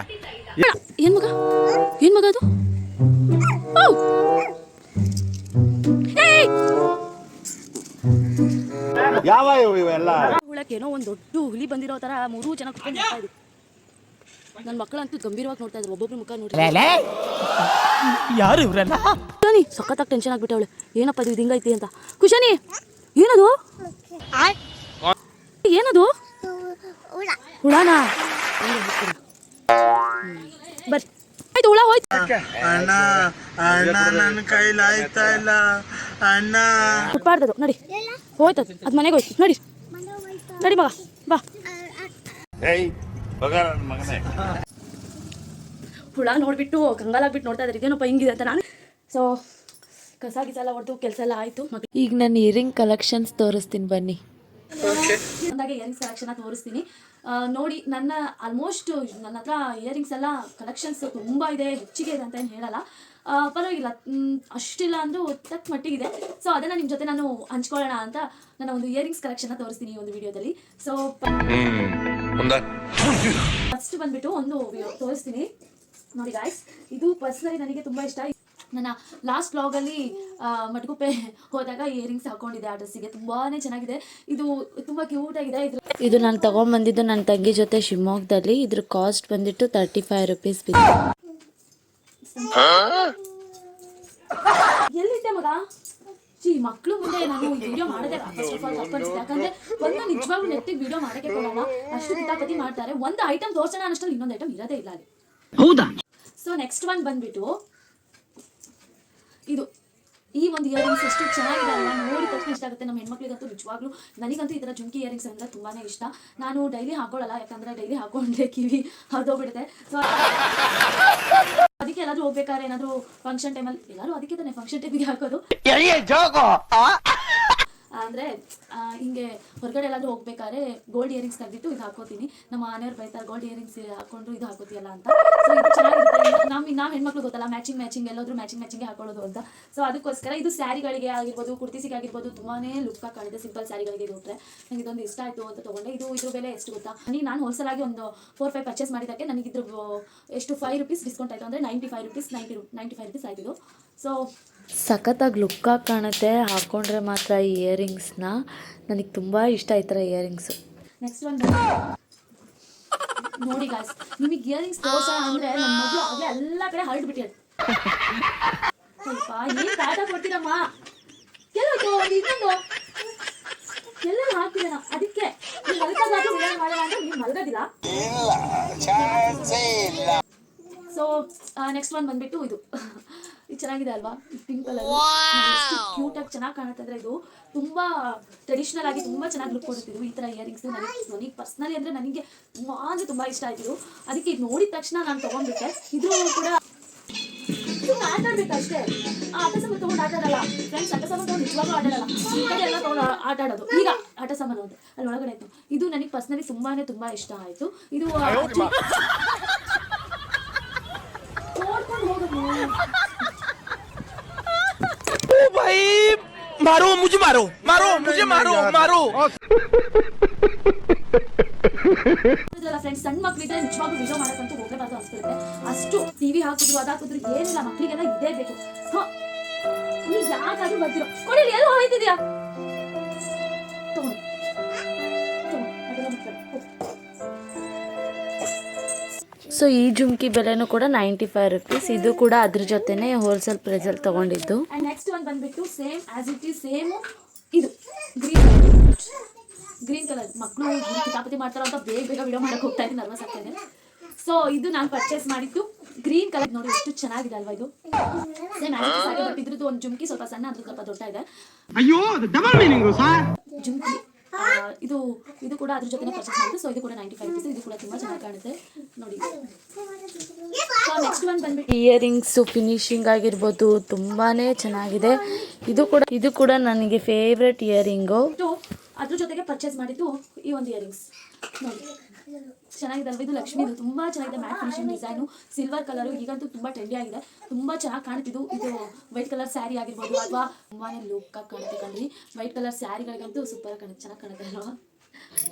ಏನ್ ಮಗ? ಏನ್ ಮಗ ಅದು? ಯಾವ! ಇವೆಲ್ಲ? ಹುಳಕ್ಕೆ ಏನೋ ಒಂದ್ ದೊಡ್ಡ ಹುಲಿ ಬಂದಿರೋ ತರ ಮೂರು ಜನ ಕುತ್ಕೊಂಡು ನೋಡ್ತಾ ಇದ್ವಿ ನನ್ನ ಮಕ್ಕಳಂತೂ ಗಂಭೀರವಾಗಿ ನೋಡ್ತಾ ಇದ್ರು. ಒಬ್ಬೊಬ್ರು ಮುಖ ನೋಡಿ ಯಾರು ಇವ್ರೆಲ್ಲ ಕುಶಾನಿ ಸಖತ್ತಾಗಿ ಟೆನ್ಷನ್ ಆಗ್ಬಿಟ್ಟೆ ಅವಳು ಏನಪ್ಪ ಇದು ಹಿಂಗೈತಿ ಅಂತ. ಕುಶಾನಿ! ಏನದು? ಏನದು? ಹುಳನಾ? ಬರ್ರಿ ಆಯ್ತು ಹುಳ ಹೋಯ್ತು. ಅಣ್ಣ ಅಣ್ಣ ನನ್ನ ಕೈಲಾಯ್ತಾ ಇಲ್ಲ? ಅಣ್ಣ. ಮುಟ್ಬಾರ್ದದು ನಡಿ. ಹೋಯ್ತು ಅದು ಅದು ಮನೆಗೆ ಹೋಯ್ತು. ನಡಿ. ನಡಿ ಮಗ ಬಾ. ಹುಳ ನೋಡ್ಬಿಟ್ಟು ಕಂಗಾಲಾಗ್ಬಿಟ್ಟು ನೋಡ್ತಾ ಇದ್ದಾರೆ ಇದೇನಪ್ಪ ಹಿಂಗಿದೆ ಅಂತ ನಾನು ಸೊ ಕಸ ಗಿಸ ಎಲ್ಲ ಹೊಡೆದು ಕೆಲಸ ಎಲ್ಲ ಆಯ್ತು. ಈಗ ನಾನು ಇಯರಿಂಗ್ ಕಲೆಕ್ಷನ್ಸ್ ತೋರಿಸ್ತೀನಿ ಬನ್ನಿ. ಅಂದಾಗೆ ಇಯರಿಂಗ್ಸ್ ಕಲೆಕ್ಷನ್ ತೋರಿಸ್ತೀನಿ. ನೋಡಿ ನನ್ನ ಆಲ್ಮೋಸ್ಟ್ ನನ್ನ ಹತ್ರ ಇಯರಿಂಗ್ಸ್ ಎಲ್ಲ ಕಲೆಕ್ಷನ್ಸ್ ತುಂಬ ಇದೆ ಹೆಚ್ಚಿಗೆ ಇದೆ ಅಂತ ಏನು ಹೇಳಲ್ಲ. ಪರವಾಗಿಲ್ಲ. ಅಷ್ಟಿಲ್ಲ ಅಂದರೂ ತಕ್ಕ ಮಟ್ಟಿಗಿದೆ. ಸೊ ಅದನ್ನ ನಿಮ್ಮ ಜೊತೆ ನಾನು ಹಂಚ್ಕೊಳ್ಳೋಣ ಅಂತ ನನ್ನ ಒಂದು ಇಯರಿಂಗ್ಸ್ ಕಲೆಕ್ಷನ್ ತೋರಿಸ್ತೀನಿ ಈ ಒಂದು ವಿಡಿಯೋದಲ್ಲಿ. ಸೊ ಫಸ್ಟ್ ಬಂದ್ಬಿಟ್ಟು ಒಂದು ತೋರಿಸ್ತೀನಿ. ನೋಡಿ ಗಾಯ್ಸ್ ಇದು ಪರ್ಸನಲಿ ನನಗೆ ತುಂಬ ಇಷ್ಟ. ನನ್ನ ಲಾಸ್ಟ್ ವ್ಲಾಗಲ್ಲಿ ಮಟಗುಪ್ಪೆ ಹೋದಾಗ ಇಯರಿಂಗ್ಸ್ ಹಾಕೊಂಡಿದ್ದೆ. ಆ ಡ್ರೆಸ್ಸಿಗೆ ತುಂಬಾ ಚೆನ್ನಾಗಿದೆ. ಇದು ತುಂಬ ಕ್ಯೂಟ್ ಆಗಿದೆ. ಇದ್ರ ಇದು ನಾನು ತಗೊಂಡ್ಬಂದಿದ್ದು ನನ್ನ ತಂಗಿ ಜೊತೆ ಶಿವಮೊಗ್ಗದಲ್ಲಿ. ಇದ್ರ ಕಾಸ್ಟ್ ಬಂದಿಟ್ಟು ತರ್ಟಿ ಫೈವ್ ರುಪೀಸ್ ಎಲ್ಲಿದ್ದೆ ಮಗ? ಈ ಮಕ್ಕಳು ಮುಂದೆ ನಾನು ಈ ವಿಡಿಯೋ ಮಾಡೋದೇ ಫಸ್ಟ್ ಆಫ್ ಆಲ್ ತಪ್ಪನ್ಸುತ್ತೆ ಯಾಕಂದ್ರೆ ಒಂದು ನಿಜವಾಗ್ಲೂ ನೆಟ್ಟಿಗೆ ವಿಡಿಯೋ ಮಾಡೋಕ್ಕೆ ಕೊಡಲ್ಲ. ಅಷ್ಟು ಕಿತಾಪತಿ ಮಾಡ್ತಾರೆ. ಒಂದು ಐಟಮ್ ತೋರ್ಸೋಣ ಅನ್ನಷ್ಟಲ್ಲಿ ಇನ್ನೊಂದು ಐಟಮ್ ಇರೋದೇ ಇಲ್ಲ ಅಲ್ಲಿ. ಹೌದಾ? ಸೊ ನೆಕ್ಸ್ಟ್ ಒನ್ ಬಂದ್ಬಿಟ್ಟು ಇದು ಈ ಒಂದು ಇಯರಿಂಗ್ಸ್ ಎಷ್ಟು ಚೆನ್ನಾಗಿದೆ ಅಲ್ಲ ನೋಡಿ ತಕ್ಷಣ ಇಷ್ಟ ಆಗುತ್ತೆ. ನಮ್ಮ ಹೆಣ್ಮಕ್ಳಿಗಂತೂ ನಿಜವಾಗ್ಲೂ ನನಗಂತೂ ಈ ಥರ ಜುಮ್ಕಿ ಇಯರಿಂಗ್ಸ್ ಅಂದ್ರೆ ತುಂಬಾನೇ ಇಷ್ಟ. ನಾನು ಡೈಲಿ ಹಾಕೊಳ್ಳಲ್ಲ ಯಾಕಂದ್ರೆ ಡೈಲಿ ಹಾಕೊಂಡ್ರೆ ಕಿವಿ ಹರಿದೋಗ್ಬಿಡುತ್ತೆ. ಸೊ ಅದಕ್ಕೆ ಎಲ್ಲಾದ್ರೂ ಹೋಗ್ಬೇಕಾದ್ರೆ ಏನಾದ್ರು ಫಂಕ್ಷನ್ ಟೈಮಲ್ಲಿ ಎಲ್ಲರೂ ಅದಕ್ಕೆ ತಾನೆ ಫಂಕ್ಷನ್ ಟೈಮಿಗೆ ಹಾಕೋದು. ಅಂದ್ರೆ ಹಿಂಗೆ ಹೊರಗಡೆ ಎಲ್ಲಾದ್ರೂ ಹೋಗ್ಬೇಕಾದ್ರೆ ಗೋಲ್ಡ್ ಇಯರಿಂಗ್ಸ್ ತೆಗೆದಿಟ್ಟು ಇದು ಹಾಕೋತೀನಿ ನಮ್ಮ ಮನೆಯವ್ರು ಬೈತಾರೆ ಗೋಲ್ಡ್ ಇಯರಿಂಗ್ಸ್ ಹಾಕೊಂಡು ಇದು ಹಾಕೋತಿಯಲ್ಲ ಅಂತ. ಸೊ ಇದು ಚೆನ್ನಾಗಿರುತ್ತೆ. ನಮ್ಮ ನಾವು ಹೆಣ್ಮಕ್ಳು ಗೊತ್ತಲ್ಲ ಮ್ಯಾಚಿಂಗ್ ಮ್ಯಾಚಿಂಗ್ ಎಲ್ಲಾದ್ರೂ ಮ್ಯಾಚಿಂಗ್ ಮ್ಯಾಚಿಂಗ್ ಹಾಕೊಳ್ಳೋದು ಅಂತ. ಸೊ ಅದಕ್ಕೋಸ್ಕರ ಇದು ಸ್ಯಾರಿಗಳಿಗೆ ಆಗಿರ್ಬೋದು ಕುರ್ತಿಸಿಗೆ ಆಗಿರ್ಬೋದು ತುಂಬಾ ಲುಕ್ ಕಾಣಿದೆ ಸಿಂಪಲ್ ಸ್ಯಾರಿಗಳಿಗೆ ಇದು ಉಟ್ರೆ. ನನಗೆ ಇದೊಂದು ಇಷ್ಟ ಆಯಿತು ಅಂತ ತಗೊಂಡೆ. ಇದು, ಇದ್ರ ಬೆಲೆ ಎಷ್ಟು ಗೊತ್ತಾ? ನೀ, ನಾನು ಹೋಲ್ಸೇಲ್ ಆಗಿ ಒಂದು ಫೋರ್ ಫೈವ್ ಪರ್ಚೇಸ್ ಮಾಡಿದಕ್ಕೆ ನನಗೆ ಇದ್ರ ಎಷ್ಟು ಫೈವ್ ರುಪೀಸ್ ಡಿಸ್ಕೌಂಟ್ ಆಯಿತು. ಅಂದರೆ ninety five rupees ninety ninety five rupees ಆಯಿತು ಸೊ ಸಖತ್ತಾಗಿ ಲುಕ್ಕಾಗಿ ಕಾಣುತ್ತೆ. ಹಾಕೊಂಡ್ರೆ ಮಾತ್ರ ಈ ಇಯರಿಂಗ್ಸ್ನ. ನನಗೆ ತುಂಬ ಇಷ್ಟ ಈ ಥರ ಇಯರಿಂಗ್ಸು. ನೆಕ್ಸ್ಟ್ ಒಂದು ನೋಡಿ ಗಾಯ್ಸ್ ನಿಮಗೆ ಇಯರಿಂಗ್ಸ್ ತೋರ್ಸೋಣ ಅಂದರೆ ನಮ್ಮ ಮಗಳು ಆಗಲೇ ಎಲ್ಲ ಕಡೆ ಹರಡ್ಬಿಟ್ಟಿದೆ ಸ್ವಲ್ಪ ಏನು ಕಾಟ ಕೊಡ್ತೀರಮ್ಮ? ಎಲ್ಲೋಯ್ತು ಇನ್ನೊಂದು. ಎಲ್ಲ ಹಾಕ್ತಿದ್ದಾನ ಅದಕ್ಕೆ ನೀವು ಮಲ್ಕೋದಾದ್ರೂ ಮಾಡೋಣ ಅಂದ್ರೆ ನೀವು ಮಲ್ಗೋದಿಲ್ಲ ಸೊ ನೆಕ್ಸ್ಟ್ ಒನ್ ಬಂದ್ಬಿಟ್ಟು ಇದು. ಇದು ಚೆನ್ನಾಗಿದೆ ಅಲ್ವಾ? ಪಿಂಕ್ ಕಲರ್ ಕ್ಯೂಟ್ ಆಗಿ ಚೆನ್ನಾಗಿ ಕಾಣುತ್ತೆ ಅಂದ್ರೆ ಇದು ತುಂಬಾ ಟ್ರೆಡಿಷನಲ್ ಆಗಿ ತುಂಬಾ ಚೆನ್ನಾಗಿ ಲುಕ್ ಕೊಡ್ತಿದ್ರು ಈ ತರ ಇಯರಿಂಗ್ಸ್ ನನಗೆ ನನಗೆ ಪರ್ಸ್ನಲಿ ಅಂದ್ರೆ ನನಗೆ ತುಂಬಾ ಅಂದ್ರೆ ತುಂಬಾ ಇಷ್ಟ ಆಯ್ತು. ಅದಕ್ಕೆ ಇದು ನೋಡಿದ ತಕ್ಷಣ ನಾನು ತಗೊಂಡ್ಬಿಟ್ಟೆ. ಇದು ಕೂಡ ಆಟ ಆಡ್ಬೇಕು ಅಷ್ಟೇ. ಆ ಆಟ ಸಾಮಾನು ತಗೊಂಡು ಆಟ ಆಡಲ್ಲ. ಫ್ರೆಂಡ್ಸ್ ಆಟ ಸಾಮಾನು ತಗೊಂಡು ನಿಜವಾಗ್ಲೂ ಆಟ ಈ ಕಡೆ ಎಲ್ಲ ತಗೊಂಡು ಆಟ ಆಡೋದು. ಈಗ ಆಟ ಸಾಮಾನು ಅಂತ ಅಲ್ಲಿ ಒಳಗಡೆ ಇತ್ತು ಇದು ನನಗೆ ಪರ್ಸ್ನಲಿ ತುಂಬಾನೇ ತುಂಬಾ ಇಷ್ಟ ಆಯ್ತು. ಇದು ನೋಡ್ಕೊಂಡು ಹೋಗೋದು मारो मुझे मारो मारो मुझे मारो मारो ಫ್ರೆಂಡ್ಸ್ ಸಣ್ಣ ಮಕ್ಳಿದ್ರೆ ನಿಜವಾಗ್ಲೂ ವಿಡಿಯೋ ಮಾಡಕ್ಕಂತೂ ಹೋಗಬಾರ್ದು ಅನ್ಸ್ಬಿಡುತ್ತೆ ಅಷ್ಟು ಟಿವಿ ಹಾಕಿದ್ರು ಅದ್ ಹಾಕಿದ್ರು ಏನಿಲ್ಲ ಮಕ್ಳಿಗೆಲ್ಲ ಇದೇ ಬೇಕು ಹ, ನೀವು ಯಾಕಾದ್ರೂ ಬರ್ತಿರೋ ಕೊಡಿ ಎಲ್ಲ ಹೋಯ್ತಿದ್ಯಾ ಸೊ ಈ ಜುಮ್ಕಿ ಬೆಲೆನೂ ಕೂಡ ನೈಂಟಿ ಫೈವ್ ರುಪೀಸ್ ಇದು ಕೂಡ ಅದ್ರ ಜೊತೆನೆ ಹೋಲ್ಸೇಲ್ ಪ್ರೈಸಲ್ಲಿ ತಗೊಂಡಿದ್ದು. ಆ್ಯಂಡ್ ನೆಕ್ಸ್ಟ್ ಒಂದು ಬಂದ್ಬಿಟ್ಟು same as it is same ಇದು. ಗ್ರೀನ್ ಗ್ರೀನ್ ಕಲರ್ ಮಕ್ಕಳು ಕಿತಾಪತಿ ಮಾಡ್ತಾರೋ ಅಂತ ಬೇಗ ಬೇಗ ವಿಡಿಯೋ ಮಾಡಕ್ಕೆ ಹೋಗ್ತಾ ಇದ್ದೀನಿ ನರ್ವಸ್ ಆಗ್ತಾ ಇದೆ ಸೊ ಇದು ನಾನು ಪರ್ಚೇಸ್ ಮಾಡಿದ್ದು. ಗ್ರೀನ್ ಕಲರ್ ನೋಡಿ ಎಷ್ಟು ಚೆನ್ನಾಗಿದೆ ಅಲ್ವಾ ಇದು? ಸೇಮ್ ಇದ್ರದ್ದು ಒಂದು ಜುಮ್ಕಿ ಸ್ವಲ್ಪ ಸಣ್ಣ ಅದ್ರ ಸ್ವಲ್ಪ ದೊಡ್ಡ ಇದೆ. ಅಯ್ಯೋ ಡಬಲ್ ಮೀನಿಂಗ್ ಸರ್ ಜುಮ್ಕಿ. ಇದು ಇದು ಕೂಡ ಅದ್ರ ಜೊತೆ ಪರ್ಚೇಸ್ ಮಾಡಿದ್ದು. ಸೊ ಇದು ಕೂಡ ನೈಂಟಿ ಫೈವ್ ರುಪೀಸ್ ಇದು ಕೂಡ ತುಂಬಾ ಚೆನ್ನಾಗಿ ಕಾಣುತ್ತೆ. ನೋಡಿ. ಸೊ ನೆಕ್ಸ್ಟ್ ಬಂದ್ಬಿಟ್ಟು ಇಯರಿಂಗ್ಸು ಫಿನಿಶಿಂಗ್ ಆಗಿರ್ಬೋದು ತುಂಬಾನೇ ಚೆನ್ನಾಗಿದೆ. ಇದು ಕೂಡ ಇದು ಕೂಡ ನನಗೆ ಫೇವ್ರೆಟ್ ಇಯರಿಂಗು ಅದ್ರ ಜೊತೆಗೆ ಪರ್ಚೇಸ್ ಮಾಡಿದ್ದು ಈ ಒಂದು ಇಯರಿಂಗ್ಸ್ ನೋಡಿ. ಚೆನ್ನಾಗಿದೆ ಅಲ್ವಾ ಇದು ಲಕ್ಷ್ಮಿದು ತುಂಬಾ ಚೆನ್ನಾಗಿದೆ matte finishing design. Silver colour ಈಗಂತೂ ತುಂಬಾ ಟ್ರೆಂಡಿ ಆಗಿದೆ. ತುಂಬಾ ಚೆನ್ನಾಗಿ ಕಾಣ್ತಿದ್ದು ಇದು. ವೈಟ್ ಕಲರ್ ಸ್ಯಾರಿ ಆಗಿರ್ಬೋದು ಅಥವಾ ತುಂಬಾನೇ ಲುಕ್ ಆಗಿ ಕಾಣುತ್ತೆ ಕಣ್ರಿ. ವೈಟ್ ಕಲರ್ ಸ್ಯಾರಿಗಳಿಗಂತೂ ಸೂಪರ್ ಕಾಣುತ್ತೆ. ಚೆನ್ನಾಗಿ ಕಾಣುತ್ತೆ ಅಲ್ವಾ?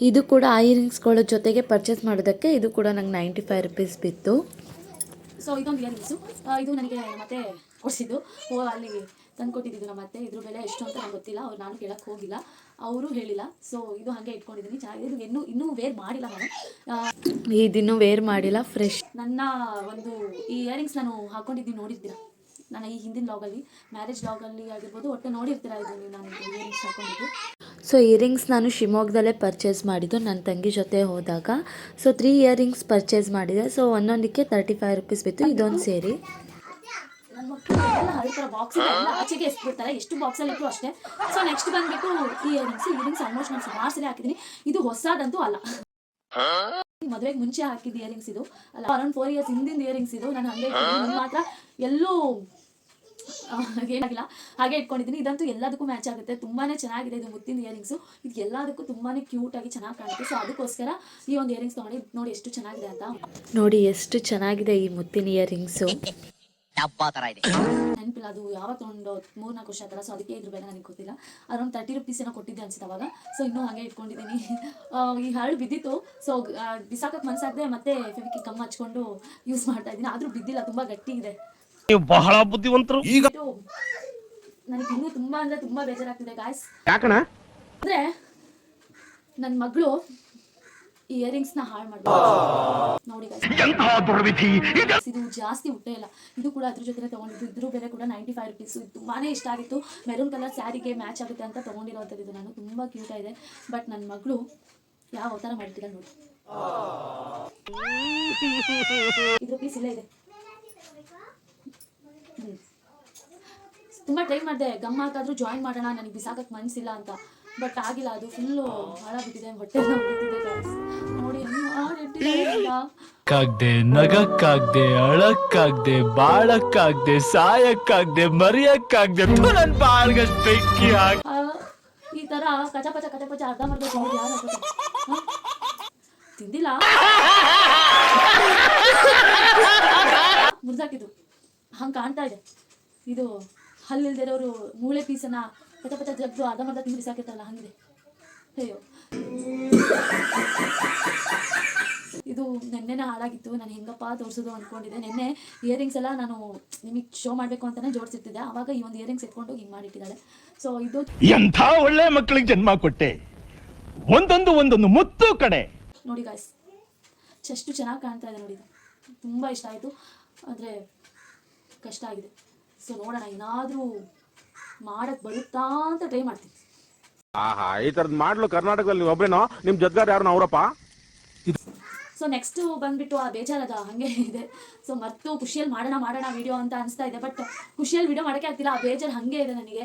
ಇದು ಕೂಡ ಇಯರಿಂಗ್ಸ್ಗಳ ಜೊತೆಗೆ ಪರ್ಚೇಸ್ ಮಾಡೋದಕ್ಕೆ ಇದು ಕೂಡ ನಂಗೆ ನೈಂಟಿ ಫೈವ್ ರುಪೀಸ್ ಬಿತ್ತು. ಸೊ ಇದೊಂದು ಇಯರಿಂಗ್ಸು ಇದು ನನಗೆ ಮತ್ತೆ ಕೊಡಿಸಿದ್ದು. ಓ ಅಲ್ಲಿ ತಂದ್ಕೊಟ್ಟಿದ್ದು ನಮ್ಮ ಮತ್ತೆ ಇದ್ರ ಬೆಲೆ ಎಷ್ಟು ಅಂತ ನಂಗೆ ಗೊತ್ತಿಲ್ಲ. ಅವ್ರು ನಾನು ಕೇಳಕ್ಕೆ ಹೋಗಿಲ್ಲ. ಅವರು ಹೇಳಿಲ್ಲ. ಸೊ ಇದು ಹಾಗೆ ಇಟ್ಕೊಂಡಿದ್ದೀನಿ. ಚೆನ್ನಾಗಿದೆ ಇನ್ನೂ ಇನ್ನೂ ವೇರ್ ಮಾಡಿಲ್ಲ ನಾನು. ಇದಿನ್ನೂ ವೇರ್ ಮಾಡಿಲ್ಲ ಫ್ರೆಶ್ ನನ್ನ ಒಂದು ಈ ಇಯರಿಂಗ್ಸ್ ನಾನು ಹಾಕೊಂಡಿದ್ದೀನಿ ನೋಡಿದ್ದೀರಾ? ನಾನು ಈ ಹಿಂದಿನ ಲಾಗಲ್ಲಿ ಮ್ಯಾರೇಜ್ ಲಾಗಲ್ಲಿ ಆಗಿರ್ಬೋದು ಒಟ್ಟು ನೋಡಿರ್ತೀರ ಇದು ನೀವು ನಾನು ಇಯರಿಂಗ್ಸ್ ಹಾಕೊಂಡಿದ್ದು? ಸೊ ಇಯರಿಂಗ್ಸ್ ನಾನು ಶಿವಮೊಗ್ಗದಲ್ಲೇ ಪರ್ಚೇಸ್ ಮಾಡಿದ್ದು ನನ್ನ ತಂಗಿ ಜೊತೆ ಹೋದಾಗ. ಸೊ ತ್ರೀ ಇಯರಿಂಗ್ಸ್ ಪರ್ಚೇಸ್ ಮಾಡಿದೆ. ಸೊ ಒಂದೊಂದಕ್ಕೆ ತರ್ಟಿ ಫೈವ್ ರುಪೀಸ್ ಬಿತ್ತು. ಇದೊಂದು ಸೇರಿ. ಎಲ್ಲ ಹರಿತಾರೆ ಬಾಕ್ಸ್ ಎಲ್ಲ ಆಚೆಗೆ ಎಸ್ಬಿಡ್ತಾರೆ. ಎಷ್ಟು ಬಾಕ್ಸಲ್ಲಿ ಇತ್ತು ಅಷ್ಟೇ. ಸೊ ನೆಕ್ಸ್ಟ್ ಬಂದ್ಬಿಟ್ಟು ಇಯರಿಂಗ್ಸ್ ಇಯರಿಂಗ್ಸ್ ಆಲ್ಮೋಸ್ಟ್ ನಾನು ಸುಮಾರು ಹಾಕಿದ್ದೀನಿ ಇದು ಹೊಸದಂತೂ ಅಲ್ಲ. ಮದುವೆಗೆ ಮುಂಚೆ ಹಾಕಿದ್ದು ಇಯರಿಂಗ್ಸ್ ಇದು. ಅಲ್ಲ ಅರೌಂಡ್ ಫೋರ್ ಇಯರ್ಸ್ ಹಿಂದಿನ ಇಯರಿಂಗ್ಸ್ ಇದು. ನಾನು ಹಂಗೆ. ಮಾತ್ರ ಎಲ್ಲೂ ಏನಾಗಿಲ್ಲ. ಹಾಗೆ ಇಟ್ಕೊಂಡಿದ್ದೀನಿ. ಇದಂತೂ ಎಲ್ಲದಕ್ಕೂ ಮ್ಯಾಚ್ ಆಗುತ್ತೆ. ತುಂಬಾ ಚೆನ್ನಾಗಿದೆ ಇದು ಮುತ್ತಿನ ಇಯರಿಂಗ್ಸ್ ಇದು ಎಲ್ಲದಕ್ಕೂ ತುಂಬಾ ಆಗಿ ಚೆನ್ನಾಗಿ ಕಾಣುತ್ತೆ. ಸೊ ಅದಕ್ಕೋಸ್ಕರ ಈ ಒಂದು ಇಯರಿಂಗ್ಸ್ ತೊಗೊಂಡು ನೋಡಿ ಎಷ್ಟು ಚೆನ್ನಾಗಿದೆ ಅಂತ. ನೋಡಿ, ಎಷ್ಟು ಚೆನ್ನಾಗಿದೆ ಈ ಮುತ್ತಿನ ಇಯರಿಂಗ್ಸು ಡಬ್ಬ ತರ ಇದೆ. ನೆನಪಿಲ್ಲ ಅದು ಯಾವಾಗ ತೊಗೊಂಡು ಮೂರ್ನಾಲ್ಕು ವರ್ಷ ಆಯ್ತಲ್ಲ ಸೊ ಅದಕ್ಕೆ ಇದ್ರ ಬೇಗ ನನಗೆ ಗೊತ್ತಿಲ್ಲ. ಅರೌಂಡ್ ತರ್ಟಿ ರುಪೀಸ್ ಏನೋ ಕೊಟ್ಟಿದ್ದೆ ಅನ್ಸುತ್ತೆ ಅವಾಗ. ಸೊ ಇನ್ನೂ ಹಾಗೆ ಇಟ್ಕೊಂಡಿದ್ದೀನಿ. ಆ, ಈ ಹರಳು ಬಿದ್ದಿತ್ತು. ಸೊ ಬಿಸಾಕಕ್ಕೆ ಮನ್ಸಾಗದೆ ಮತ್ತೆ ಫೆವಿಕಿ ಕಮ್ಮ ಹಚ್ಕೊಂಡು ಯೂಸ್ ಮಾಡ್ತಾ ಇದ್ದೀನಿ. ಆದ್ರೂ ಬಿದ್ದಿಲ್ಲ ತುಂಬಾ ಗಟ್ಟಿ ಇದೆ. ಬಹಳ ಬುದ್ಧಿವಂತರು. ಈಗ ನನಗೆ ಇನ್ನೂ ತುಂಬಾ ಅಂದ್ರೆ ತುಂಬಾ ಬೇಜಾರಾಗ್ತಿದೆ ಗಾಯ್ಸ್ ಯಾಕಣ ಅಂದ್ರೆ ನನ್ನ ಮಗಳು ಈ ಇಯರಿಂಗ್ಸ್ನ ಹಾಳು ಮಾಡ್ತಾರೆ ನೋಡಿ. ಇದು ಜಾಸ್ತಿ ಉಟ್ಟೆ ಇಲ್ಲ. ಇದು ಕೂಡ ಅದ್ರ ಜೊತೆ ತಗೊಂಡಿದ್ದು. ಇದ್ರ ಬೆಲೆ ಕೂಡ ನೈಂಟಿ ಫೈವ್ ರುಪೀಸ್ ಇದು ತುಂಬಾನೇ ಇಷ್ಟ ಆಗಿತ್ತು. ಮೆರೂನ್ ಕಲರ್ ಸ್ಯಾರಿಗೆ ಮ್ಯಾಚ್ ಆಗುತ್ತೆ ಅಂತ ತಗೊಂಡಿರೋಂಥದ್ದು ಇದು. ನಾನು ತುಂಬಾ ಕ್ಯೂಟ್ ಆಗಿದೆ. ಬಟ್ ನನ್ನ ಮಗಳು ಯಾವ ಅವತಾರ ಮಾಡ್ತಿಲ್ಲ ನೋಡಿ. ಇದ್ರ ಪೀಸ್ ಇಲ್ಲೇ ಇದೆ. ತುಂಬಾ ತುಂಬ ಟ್ರೈ ಮಾಡಿದೆ ಗಮ್ ಹಾಕಾದ್ರೂ ಜಾಯಿನ್ ಮಾಡೋಣ. ನನಗೆ ಬಿಸಾಕಕ್ಕೆ ಮನಸ್ಸಿಲ್ಲ ಅಂತ. ಬಟ್ ಆಗಿಲ್ಲ. ಅದು ಫುಲ್ಲು ಹಾಳಾಗ್ಬಿಟ್ಟಿದೆ. ಹೊಟ್ಟೆ ಕಾಗ್ದೆ ನಗಕ್ಕಾಗ್ದೆ ಅಳಕ್ಕಾಗ್ದೆ ಬಾಳಕ್ಕಾಗ್ದೆ ಸಾಯಕ್ಕಾಗ್ದೆ ಮರಿಯಕ್ಕಾಗ್ದೆ ನನ್ ಬಾಳ್ಗಷ್ಟ್ ಬೆಂಕಿ ಹಾಕಿ ಆ, ಈ ತರ ಕಚ ಪಚ ಕಚ ಪಚ ಅರ್ಧ ಮಾಡ್ಬೇಕು ತಿಂದಿದ್ದು ಯಾರು? ಹ? ತಿಂದಿಲ್ಲ. ಮುರಿದಾಕಿದ್ದು. ಹಂಗೆ ಕಾಣ್ತಾ ಇದೆ. ಇದು ಹಲ್ಲಿಲ್ದಿರೋರು ಮೂಳೆ ಪೀಸನ್ನ ಕಚ ಪಚ ಜಗ್ದು ಅರ್ಧ ಮರ್ಧ ತಿಂದು ಬಿಸಾಕಿರ್ತಾರಲ್ಲ ಹಂಗಿದೆ. ಅಯ್ಯೋ. ಇದು ನೆನ್ನೆನೇ ಹಾಳಾಗಿತ್ತು ನಾನು ಹೆಂಗಪ್ಪ ತೋರಿಸೋದು ಅಂದ್ಕೊಂಡಿದ್ದೆ ನೆನ್ನೆ ಇಯರಿಂಗ್ಸ್ ಎಲ್ಲ ನಾನು ನಿಮಗೆ ಶೋ ಮಾಡಬೇಕು ಅಂತಲೇ ಜೋಡಿಸಿರ್ತಿದ್ದೆ. ಆವಾಗ ಈ ಒಂದು ಇಯರಿಂಗ್ಸ್ ಎತ್ಕೊಂಡು ಹಿಂಗೆ ಮಾಡಿಟ್ಟಿದ್ದಾಳೆ ಸೊ ಇದು ಎಂಥ ಒಳ್ಳೆ ಮಕ್ಕಳಿಗೆ ಜನ್ಮ ಕೊಟ್ಟೆ? ಒಂದೊಂದು ಒಂದೊಂದು ಮುತ್ತು ಕಡೆ. ನೋಡಿ ಗಾಯ್ಸ್ ಎಷ್ಟು ಚೆನ್ನಾಗಿ ಕಾಣ್ತಾ ಇದೆ ನೋಡಿ ತುಂಬಾ ಇಷ್ಟ ಆಯಿತು. ಆದ್ರೆ ಕಷ್ಟ ಆಗಿದೆ. ಸೊ ನೋಡೋಣ ಏನಾದರೂ ಮಾಡಕ್ಕೆ ಬರುತ್ತಾ ಅಂತ ಟ್ರೈ ಮಾಡ್ತೀನಿ. ಆಹಾ ಈ ತರದ್ ಮಾಡ್ಲು ಕರ್ನಾಟಕದಲ್ಲಿ ನೀವು ಒಬ್ಬರೇನೋ ನಿಮ್ ಜದ್ಗಾರ್ ಯಾರು ಅವರಪ್ಪ? ಸೊ ನೆಕ್ಸ್ಟ್ ಬಂದ್ಬಿಟ್ಟು ಆ ಬೇಜಾರದ ಹಂಗೆ ಇದೆ. ಸೊ ಮತ್ತು ಖುಷಿಯಲ್ಲಿ ಮಾಡೋಣ ಮಾಡೋಣ ವಿಡಿಯೋ ಅಂತ ಅನಿಸ್ತಾ ಇದೆ. ಬಟ್ ಖುಷಿಯಲ್ಲಿ ವಿಡಿಯೋ ಮಾಡಕ್ಕೆ ಆಗ್ತಿಲ್ಲ. ಆ ಬೇಜಾರ್ ಹಂಗೆ ಇದೆ ನನಗೆ.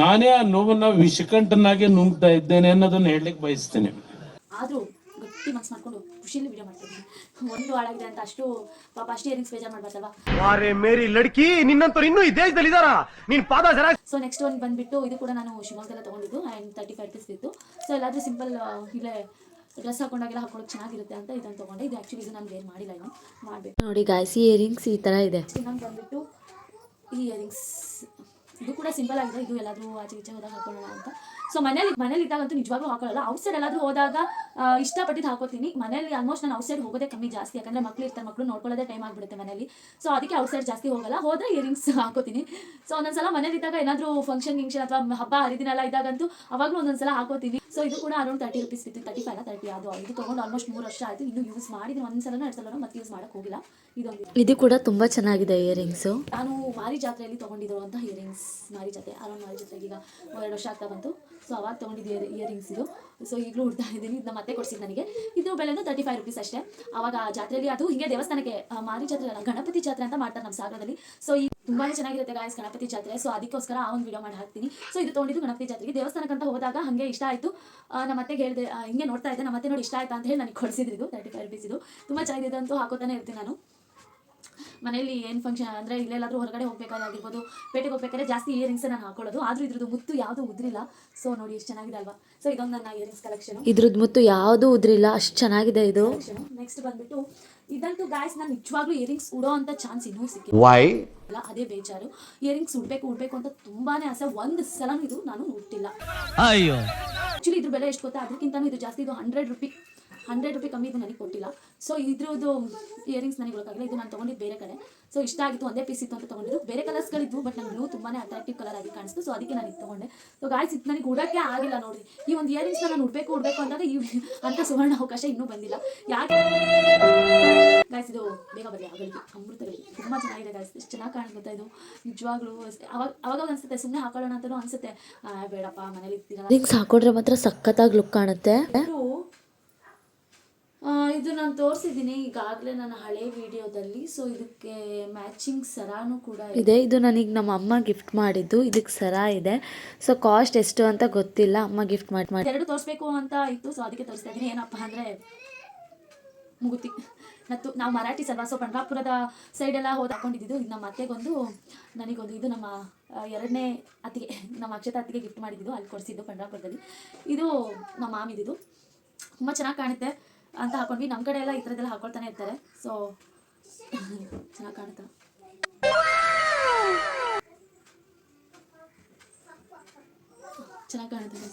ನಾನೇ ಆ ನೋವನ್ನ ವಿಷಕಂಠನಾಗೆ ನುಂಗ್ತಾ ಇದ್ದೇನೆ ಅನ್ನೋದನ್ನ ಹೇಳಲಿಕ್ಕೆ ಬಯಸ್ತೇನೆ. ಆದ್ರೂ ಗಟ್ಟಿ ಮನ್ಸು ಮಾಡ್ಕೊಂಡು ಖುಷಿಯಲ್ಲಿ ವಿಡಿಯೋ ಮಾಡ್ತಾ ಇದ್ದೀನಿ ಒಂದು ಹಾಳಾಗಿದೆ ಅಂತ ಅಷ್ಟು ಪಾಪ ಅಷ್ಟು ಇಯರಿಂಗ್ಸ್ ಬೇಜಾರ್ ಮಾಡ್ಬಾರ್ದಲ್ವಾ? ವಾರೆ ಮೇರಿ ಲಡ್ಕಿ ನಿನ್ನಂತವ್ರು ಇನ್ನೂ ಈ ದೇಶದಲ್ಲಿ ಇದಾರ ನಿನ್ ಪಾದ ಜರ ಸೊ ನೆಕ್ಸ್ಟ್ ಒಂದು ಬಂದ್ಬಿಟ್ಟು ಇದು ಕೂಡ ನಾನು ಶಿವಮೊಗ್ಗದಲ್ಲ ತಗೊಂಡಿದ್ದು. ಆ್ಯಂಡ್ ತರ್ಟಿ ಫೈವ್ ರುಪೀಸ್ ಇತ್ತು. ಸೊ ಎಲ್ಲಾದ್ರೂ ಸಿಂಪಲ್ ಇಲ್ಲೇ ಡ್ರೆಸ್ ಹಾಕೊಂಡಾಗೆಲ್ಲ ಹಾಕೊಳ್ಳೋಕೆ ಚೆನ್ನಾಗಿರುತ್ತೆ ಅಂತ ಇದನ್ನು ತಗೊಂಡೆ. ಇದು ಆ್ಯಕ್ಚುಲಿ ಇದು ನಾನು ವೇರ್ ಮಾಡಿಲ್ಲ ಇನ್ನು. ಮಾಡಬೇಕು. ನೋಡಿ ಗಾಯ್ಸ್ ಇಯರಿಂಗ್ಸ್ ಈ ಥರ ಇದೆ. ಇನ್ನೊಂದು ಬಂದ್ಬಿಟ್ಟು ಈ ಇಯರಿಂಗ್ಸ್ ಇದು ಕೂಡ ಸಿಂಪಲ್ ಆಗಿದೆ ಇದು ಎಲ್ಲಾದರೂ ಆಚೆ ಈಚೆ ಹೋದಾಗ ಹಾಕೊಳ್ಳೋಣ ಅಂತ. ಸೊ ಮನೇಲಿ ಮನೇಲಿ ಇದ್ದಾಗಂತೂ ನಿಜವಾಗ್ಲೂ ಹಾಕೊಳ್ಳಲ್ಲ. ಔಟ್ಸೈಡ್ ಎಲ್ಲಾದರೂ ಹೋದಾಗ ಇಷ್ಟಪಟ್ಟಿದ್ದು ಹಾಕೋತೀನಿ. ಮನೇಲಿ ಆಲ್ಮೋಸ್ಟ್ ನಾನು ಔಟ್ಸೈಡ್ ಹೋಗೋದೇ ಕಮ್ಮಿ ಜಾಸ್ತಿ. ಯಾಕಂದರೆ ಮಕ್ಳು ಇರ್ತಾರೆ ಮಕ್ಕಳು ನೋಡ್ಕೊಳ್ಳೋದೇ ಟೈಮ್ ಆಗಿಬಿಡುತ್ತೆ ಮನೇಲಿ. ಸೊ ಅದಕ್ಕೆ ಔಟ್ಸೈಡ್ ಜಾಸ್ತಿ ಹೋಗಲ್ಲ. ಹೋದರೆ ಇಯರಿಂಗ್ಸ್ ಹಾಕೋತೀನಿ. ಸೊ ಒಂದೊಂದ್ಸಲ ಮನೇಲಿ ಇದ್ದಾಗ ಏನಾದರೂ ಫಂಕ್ಷನ್ ಗಿಂಕ್ಷನ್ ಅಥವಾ ಹಬ್ಬ ಹರಿದಿನೆಲ್ಲ ಇದ್ದಾಗಂತೂ ಅವಾಗಲೂ ಒಂದೊಂದ್ಸಲ ಹಾಕೋತೀನಿ. ಸೊ ಇದು ಕೂಡ ಅರೌಂಡ್ ತರ್ಟಿ ರುಪೀಸ್ ಇತ್ತು ತರ್ಟಿ ಫೈವ್ ತರ್ಟಿ ಅದು ಇದು ತೊಗೊಂಡು ಆಲ್ಮೋಸ್ಟ್ ಮೂರು ವರ್ಷ ಆಯಿತು. ಇನ್ನು ಯೂಸ್ ಮಾಡಿದ್ರೆ ಒಂದ್ಸಲ ಎರಡು ಸಲ ಮತ್ತೆ ಯೂಸ್ ಮಾಡಕ್ಕೆ ಹೋಗಿಲ್ಲ. ಇದೊಂದು. ಇದು ಕೂಡ ತುಂಬ ಚೆನ್ನಾಗಿದೆ ಇಯರಿಂಗ್ಸು ನಾನು ಮಾರಿ ಜಾತ್ರೆಯಲ್ಲಿ ಅಂತ ಇಯರಿಂಗ್ಸ್ ಮಾರಿ ಜಾತ್ರೆ ಅರೌಂಡ್ ಮಾರಿ ಜಾತ್ರೆಗೆ ಈಗ ಎರಡು ವರ್ಷ ಆಗ್ತಾ ಬಂತು. ಸೊ ಅವಾಗ ತೊಗೊಂಡಿದ್ದು ಇಯರಿಂಗ್ಸ್ ಇದು. ಸೊ ಈಗಲೂ ಉಡ್ತಾ ಇದ್ದೀನಿ. ಇದನ್ನ ಮತ್ತೆ ಕೊಡ್ಸಿದ್ದು ನನಗೆ. ಇದ್ರ ಬೆಳೆದು ತರ್ಟಿ ಫೈವ್ ರುಪೀಸ್ ಅಷ್ಟೇ. ಅವಾಗ ಆ ಜಾತ್ರೆಯಲ್ಲಿ ಅದು ಹಿಂಗೆ ದೇವಸ್ಥಾನಕ್ಕೆ ಮಾರಿ ಜಾತ್ರೆ ಗಣಪತಿ ಜಾತ್ರೆ ಅಂತ ಮಾಡ್ತಾರೆ ನಮ್ಮ ಸಾಗರದಲ್ಲಿ. ಸೊ ಈ ತುಂಬಾ ಚೆನ್ನಾಗಿರುತ್ತೆ ಗಾಯಸ್ ಗಣಪತಿ ಜಾತ್ರೆ. ಸೊ ಅದಕ್ಕೋಸ್ಕರ ಆ ಒಂದು ವಿಡಿಯೋ ಮಾಡಿ ಹಾಕ್ತೀನಿ. ಸೊ ಇದು ತೊಗೊಂಡಿದ್ದು ಗಣಪತಿ ಜಾತ್ರೆಗೆ. ದೇವಸ್ಥಾನಕ್ಕಂತ ಹೋದಾಗ ಹಂಗೆ ಇಷ್ಟ ಆಯಿತು. ನಮ್ಮ ಮತ್ತೆ ಹೇಳಿದೆ ಹಿಂಗೆ ನೋಡ್ತಾ ಇದ್ದೆ. ನಮ್ಮ ಮತ್ತೆ ನೋಡಿ ಇಷ್ಟ ಆಯ್ತಾ ಅಂತ ಹೇಳಿ ನನಗೆ ಕೊಡಿಸಿದ್ರು ಇದು. ತರ್ಟಿ ಫೈವ್ ರುಪೀಸ್ ಇದು. ತುಂಬ ಚೆನ್ನಾಗಿದೆ ಅಂತೂ ಹಾಕೋತಾನೆ ಇರ್ತೀನಿ ನಾನು. ಮನೇಲಿ ಏನು ಫಂಕ್ಷನ್ ಅಂದರೆ ಇಲ್ಲೆಲ್ಲಾದರೂ ಹೊರಗಡೆ ಹೋಗ್ಬೇಕಾದಾಗಿರ್ಬೋದು ಪೇಟೆಗೆ ಹೋಗ್ಬೇಕಾದ್ರೆ ಜಾಸ್ತಿ ಇಯರಿಂಗ್ಸ್ ನಾನು ಹಾಕೊಳ್ಳೋದು. ಆದರೂ ಇದ್ರದ್ದು ಮುತ್ತು ಯಾವುದು ಉದ್ರಿಲ್ಲ. ಸೊ ನೋಡಿ ಎಷ್ಟು ಚೆನ್ನಾಗಿದೆ ಅಲ್ವಾ? ಸೊ ಇದೊಂದು ನನ್ನ ಇಯರಿಂಗ್ಸ್ ಕಲೆಕ್ಷನ್ ಇದ್ರದ್ದು ಮುತ್ತು ಯಾವುದು ಉದ್ರಿಲ್ಲ ಅಷ್ಟು ಚೆನ್ನಾಗಿದೆ ಇದು. ನೆಕ್ಸ್ಟ್ ಬಂದ್ಬಿಟ್ಟು ಇದಂತೂ ಗಾಯ್ಸ್ ನಾನು ನಿಜವಾಗ್ಲೂ ಇಯರಿಂಗ್ಸ್ ಉಡೋ ಅಂತ ಚಾನ್ಸ್ ಇನ್ನೂ ಸಿಕ್ಕಿಲ್ಲ. ವೈ ಅದೇ ಬೇಜಾರು. ಇಯರಿಂಗ್ಸ್ ಉಡ್ಬೇಕು ಉಡ್ಬೇಕು ಅಂತ ತುಂಬಾನೇ ಆಸೆ. ಒಂದು ಸಲ ಇದು ನಾನು ಉಟ್ಟಿಲ್ಲ ಅಯ್ಯೋ. ಆಕ್ಚುಲಿ ಇದ್ರ ಬೆಲೆ ಎಷ್ಟು ಗೊತ್ತಾ? ಅದಕ್ಕಿಂತ ಇದು ಜಾಸ್ತಿ ಇದು ಹಂಡ್ರೆಡ್ ರುಪಿ ಹಂಡ್ರೆಡ್ ರುಪಿ ಕಮ್ಮಿ ಇದು ನನಗೆ ಕೊಟ್ಟಿಲ್ಲ. ಸೊ ಇದ್ರದ್ದು ಇಯರಿಂಗ್ಸ್ ನನಗೆ ಗೊತ್ತಾಗಿಲ್ಲ ಇದು ನಾನು ತೊಗೊಂಡಿದ್ದು ಬೇರೆ ಕಡೆ. ಸೊ ಇಷ್ಟ ಆಗಿತ್ತು ಒಂದೇ ಪೀಸ್ ಇತ್ತು ಅಂತ ತೊಗೊಂಡಿದ್ದು. ಬೇರೆ ಕಲರ್ಸ್ಗಳಿದ್ವು ಬಟ್ ನಂಗೆ ಬ್ಲೂ ತುಂಬಾನೇ ಅಟ್ರಾಕ್ಟಿವ್ ಕಲರ್ ಆಗಿ ಕಾಣಿಸ್ತು. ಸೊ ಅದಕ್ಕೆ ನಾನು ಇದು ತೊಗೊಂಡೆ. ಸೊ ಗಾಯ್ಸ್ ಇದು ನನಗೆ ಉಡೋಕ್ಕೆ ಆಗಿಲ್ಲ ನೋಡಿ ಈ ಒಂದು ಇಯರಿಂಗ್ಸ್ ನಾನು ಉಡ್ಬೇಕು ಉಡ್ಬೇಕು ಅಂದಾಗ ಈ ಅಂತ ಸುವರ್ಣ ಅವಕಾಶ ಇನ್ನೂ ಬಂದಿಲ್ಲ. ಯಾಕೆ ಗಾಯ್ಸ್ ಇದು ಬೇಗ ಬರಲಿ. ಅಗಳಿಗೆ ಅಮೃತಗಳಿಗೆ ತುಂಬ ಚೆನ್ನಾಗಿದೆ ಗಾಯ್ಸ್ ಎಷ್ಟು ಚೆನ್ನಾಗಿ ಕಾಣಿಸ್ತಾ ಇದು? ನಿಜವಾಗ್ಲೂ ಅವಾಗ ಅವಾಗ ಅನ್ಸುತ್ತೆ ಸುಮ್ಮನೆ ಹಾಕೊಳ್ಳೋಣ ಅಂತಲೂ ಅನ್ಸುತ್ತೆ. ಬೇಡಪ್ಪ ಮನೇಲಿ ಇರ್ತೀರ ಹಾಕೊಂಡ್ರೆ ಮಾತ್ರ ಸಖತ್ತಾಗಿ ಲುಕ್ ಕಾಣುತ್ತೆ. ಇದು ನಾನು ತೋರಿಸಿದ್ದೀನಿ ಈಗಾಗಲೇ ನನ್ನ ಹಳೆ ವಿಡಿಯೋದಲ್ಲಿ ಸೊ ಇದಕ್ಕೆ ಮ್ಯಾಚಿಂಗ್ ಸರಾನು ಕೂಡ ಇದೆ. ಇದೆ. ನನಗೆ ನಮ್ಮ ಅಮ್ಮ ಗಿಫ್ಟ್ ಮಾಡಿದ್ದು. ಇದಕ್ಕೆ ಸರ ಇದೆ. ಸೊ ಕಾಸ್ಟ್ ಎಷ್ಟು ಅಂತ ಗೊತ್ತಿಲ್ಲ. ಅಮ್ಮ ಗಿಫ್ಟ್ ಮಾಡಿ ಮಾಡಿ ಎರಡು ತೋರಿಸ್ಬೇಕು ಅಂತ ಇತ್ತು ಸೊ ಅದಕ್ಕೆ ತೋರಿಸ್ತಾ ಇದ್ದೀನಿ ಏನಪ್ಪ ಅಂದರೆ ಮುಗುತಿ. ಮತ್ತು ನಾವು ಮರಾಠಿ ಸಲ್ವಾ ಸೊ ಪಂಡ್ರಾಪುರದ ಸೈಡೆಲ್ಲ ಹೋಗಿ ಹಾಕೊಂಡಿದ್ದು ಇದು ನಮ್ಮ ಅತ್ತೆಗೊಂದು ನನಗೊಂದು ಇದು ನಮ್ಮ ಎರಡನೇ ಅತ್ತಿಗೆ ನಮ್ಮ ಅಕ್ಷತಾ ಅತ್ತಿಗೆ ಗಿಫ್ಟ್ ಮಾಡಿದ್ದು. ಅಲ್ಲಿ ಕೊಡಿಸಿದ್ದು ಪಂಡ್ರಾಪುರದಲ್ಲಿ ಇದು ನಮ್ಮ ಮಾಮಿದಿದು. ತುಂಬ ಚೆನ್ನಾಗಿ ಕಾಣುತ್ತೆ. ಅಂತ ಹಾಕೊಂಡ್ವಿ. ನಮ್ಮ ಕಡೆ ಎಲ್ಲ ಈ ಥರದ್ದೆಲ್ಲ ಹಾಕೊಳ್ತಾನೆ ಇರ್ತಾರೆ. ಸೊ ಚೆನ್ನಾಗಿ ಕಾಣುತ್ತೆ. ಚೆನ್ನಾಗಿ ಕಾಣುತ್ತೆ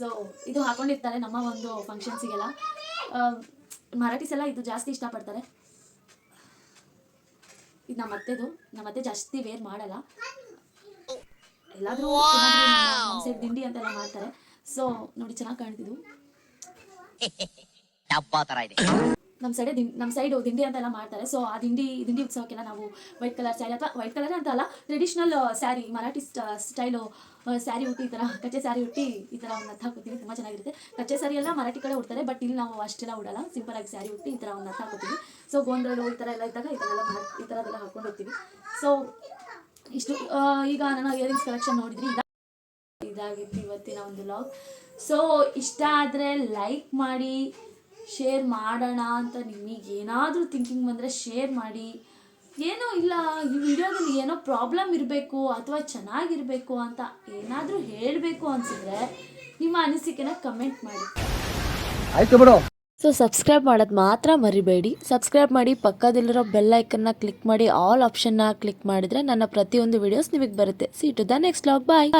ಸೊ ಇದು ಹಾಕೊಂಡಿರ್ತಾರೆ ನಮ್ಮ ಒಂದು ಫಂಕ್ಷನ್ಸಿಗೆಲ್ಲ ಮರಾಠೀಸ್ ಎಲ್ಲ ಇದು ಜಾಸ್ತಿ ಇಷ್ಟಪಡ್ತಾರೆ. ಇದು ನಮ್ಮ ಅತ್ತೆದು. ನಮ್ಮ ಅತ್ತೆ ಜಾಸ್ತಿ ವೇರ್ ಮಾಡಲ್ಲ. ಎಲ್ಲಾದರೂ ಸೇರಿ ಸೈಡ್ ದಿಂಡಿ ಅಂತೆಲ್ಲ ಮಾಡ್ತಾರೆ. ಸೊ ನೋಡಿ ಚೆನ್ನಾಗಿ ಕಾಣ್ತಿದ್ದು ಡಬ್ಬಾ ಇದೆ. ನಮ್ಮ ಸೈಡ್ ನಮ್ಮ ಸೈಡು ದಿಂಡಿ ಅಂತೆಲ್ಲ ಮಾಡ್ತಾರೆ. ಸೊ ಆ ದಿಂಡಿ ದಿಂಡಿ ಉತ್ಸವಕ್ಕೆಲ್ಲ ನಾವು ವೈಟ್ ಕಲರ್ ಸ್ಯಾರಿ ಅಥವಾ ವೈಟ್ ಕಲರ್ ಅಂತ ಅಲ್ಲ traditional sari Marathi style sari ಉಟ್ಟಿ ಈ ಥರ ಕಚ್ಚೆ ಸ್ಯಾರಿ ಉಟ್ಟಿ ಈ ಥರ ಒಂದು ಹತ್ತು ಹಾಕೋತೀವಿ ತುಂಬ ಚೆನ್ನಾಗಿರುತ್ತೆ. ಕಚ್ಚೆ ಸ್ಯಾರಿ ಎಲ್ಲ ಮರಾಠಿ ಕಡೆ ಉಡ್ತಾರೆ ಬಟ್ ಇಲ್ಲಿ ನಾವು ಅಷ್ಟೆಲ್ಲ ಉಡಲ್ಲ. ಸಿಂಪಲ್ ಆಗಿ ಸ್ಯಾರಿ ಉಟ್ಟಿ ಈ ಥರ ಒಂದು ಹತ್ತು ಹಾಕೋತೀವಿ ಸೊ ಗೋಂದಳು ಈ ಥರ ಎಲ್ಲ ಇದ್ದಾಗ ಈ ಥರ ಎಲ್ಲ ಈ ಎಲ್ಲ ಹಾಕೊಂಡು ಹೋಗ್ತೀವಿ. ಸೊ ಇಷ್ಟು ಈಗ ನಾನು ಇಯರಿಂಗ್ಸ್ ಕಲೆಕ್ಷನ್ ನೋಡಿದ್ರಿ ಈಗ ಇದಾಗಿತ್ತು ಇವತ್ತಿನ ಒಂದು ಲಾಗ್ ಸೊ ಇಷ್ಟ ಆದರೆ ಲೈಕ್ ಮಾಡಿ ಶೇರ್ ಮಾಡೋಣ ಅಂತ ನಿಮಗೆ ಏನಾದರೂ ಥಿಂಕಿಂಗ್ ಬಂದರೆ ಶೇರ್ ಮಾಡಿ. ಏನೋ ಇಲ್ಲ ಈ ವಿಡಿಯೋದಲ್ಲಿ ಏನೋ ಪ್ರಾಬ್ಲಮ್ ಇರಬೇಕು ಅಥವಾ ಚೆನ್ನಾಗಿರಬೇಕು ಅಂತ ಏನಾದರೂ ಹೇಳಬೇಕು ಅನಿಸಿದ್ರೆ ನಿಮ್ಮ ಅನಿಸಿಕೆನ ಕಮೆಂಟ್ ಮಾಡಿ. ಆಯ್ತು ಬಿಡು. ಸೊ ಸಬ್ಸ್ಕ್ರೈಬ್ ಮಾಡೋದು ಮಾತ್ರ ಮರಿಬೇಡಿ. ಸಬ್ಸ್ಕ್ರೈಬ್ ಮಾಡಿ ಪಕ್ಕದಲ್ಲಿರೋ ಬೆಲ್ ಐಕನ್ನ ಕ್ಲಿಕ್ ಮಾಡಿ ಆಲ್ ಆಪ್ಷನ್ನ ಕ್ಲಿಕ್ ಮಾಡಿದರೆ ನನ್ನ ಪ್ರತಿಯೊಂದು ವಿಡಿಯೋಸ್ ನಿಮಗೆ ಬರುತ್ತೆ. See to the next vlog bye